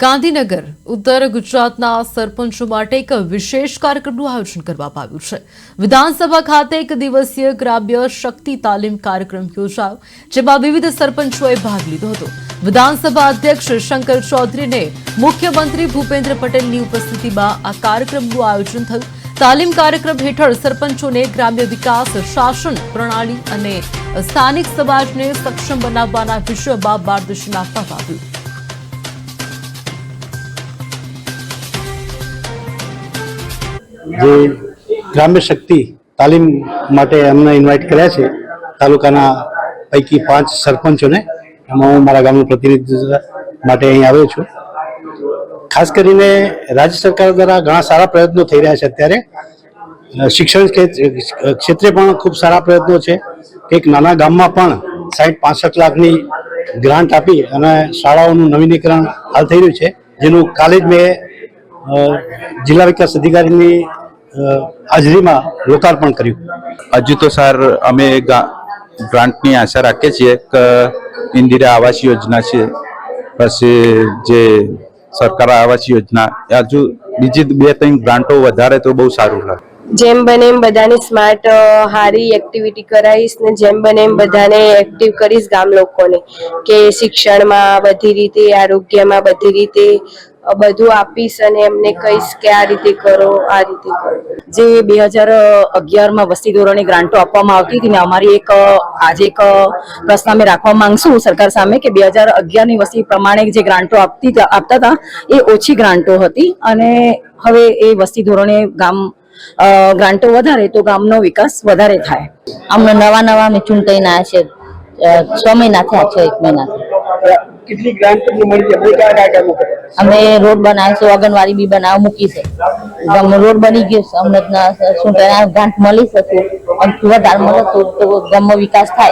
ગાંધીનગર, ઉત્તર ગુજરાતના સરપંચો માટે એક વિશેષ કાર્યક્રમનું આયોજન કરવામાં આવ્યું છે. વિધાનસભા ખાતે એક દિવસીય ગ્રામ્ય શક્તિ તાલીમ કાર્યક્રમ યોજાયો, જેમાં વિવિધ સરપંચોએ ભાગ લીધો હતો. વિધાનસભા અધ્યક્ષ શંકર ચૌધરીને મુખ્યમંત્રી ભૂપેન્દ્ર પટેલની ઉપસ્થિતિમાં આ કાર્યક્રમનું આયોજન થયું. તાલીમ કાર્યક્રમ હેઠળ સરપંચોને ગ્રામ્ય વિકાસ, શાસન પ્રણાલી અને સ્થાનિક સમાજને સક્ષમ બનાવવાના વિષયમાં માર્ગદર્શન આપવામાં આવ્યું. જે ગ્રામ્ય શક્તિ તાલીમ માટે અમને ઇન્વાઇટ કર્યા છે, તાલુકાના પૈકી પાંચ સરપંચોને. એમાં હું મારા ગામનું પ્રતિનિધિત્વ માટે અહીં આવ્યો છું. ખાસ કરીને રાજ્ય સરકાર દ્વારા ઘણા સારા પ્રયત્નો થઈ રહ્યા છે અત્યારે. શિક્ષણ ક્ષેત્ર- પણ ખૂબ સારા પ્રયત્નો છે. એક નાના ગામમાં પણ સાઠ પાસઠ લાખની ગ્રાન્ટ આપી અને શાળાઓનું નવીનીકરણ હાલ થઈ રહ્યું છે. જેનું કાલે જ મેં જિલ્લા વિકાસ અધિકારીની હાજરીમાં લોકાર્પણ કર્યું. હજુ તો સર અમે ગ્રાન્ટની આશા રાખીએ છીએ કે ઇન્દિરા આવાસ યોજના છે પછી જે સરકાર આવાસ યોજના હજુ બીજી બે ત્રણ ગ્રાન્ટો વધારે તો બહુ સારું લાગે. જેમ બને એમ બધાને સ્માર્ટ હારી એક્ટિવિટી કરાવીશ ને જેમ બને એમ બધાને એક્ટિવ કરીશ ગામ લોકોને કે શિક્ષણમાં બધી રીતે આરોગ્યમાં બધી રીતે બધું આપીશ અને એમને કહીશ કે આ રીતે કરો આ રીતે કરો. જે બે હજાર અગિયારમાં વસ્તી ધોરણે ગ્રાન્ટો આપવામાં આવતી હતી ને અમારી એક આજે એક પ્રશ્ન અમે રાખવા માંગશું સરકાર સામે કે બે હજાર અગિયારની વસ્તી પ્રમાણે જે ગ્રાન્ટો આપતી આપતા હતા એ ઓછી ગ્રાન્ટો હતી અને હવે એ વસ્તી ધોરણે ગામ ગ્રાન્ટો વધારે તો ગામનો વિકાસ વધારે થાય. અમને નવા નવા અમે ચૂંટાઈને આવ્યા છે છ મહિના થયા છે એક મહિના કેટલી ગ્રાન્ટ મળી છે? આપણે કયા કયા અમે રોડ બનાવીશું આંગણવાડી બી બનાવ મૂકી છે. રોડ બની ગયો છે. અમને શું ગ્રાન્ટ મળી શકે. વધારે મળે તો ગામનો વિકાસ થાય.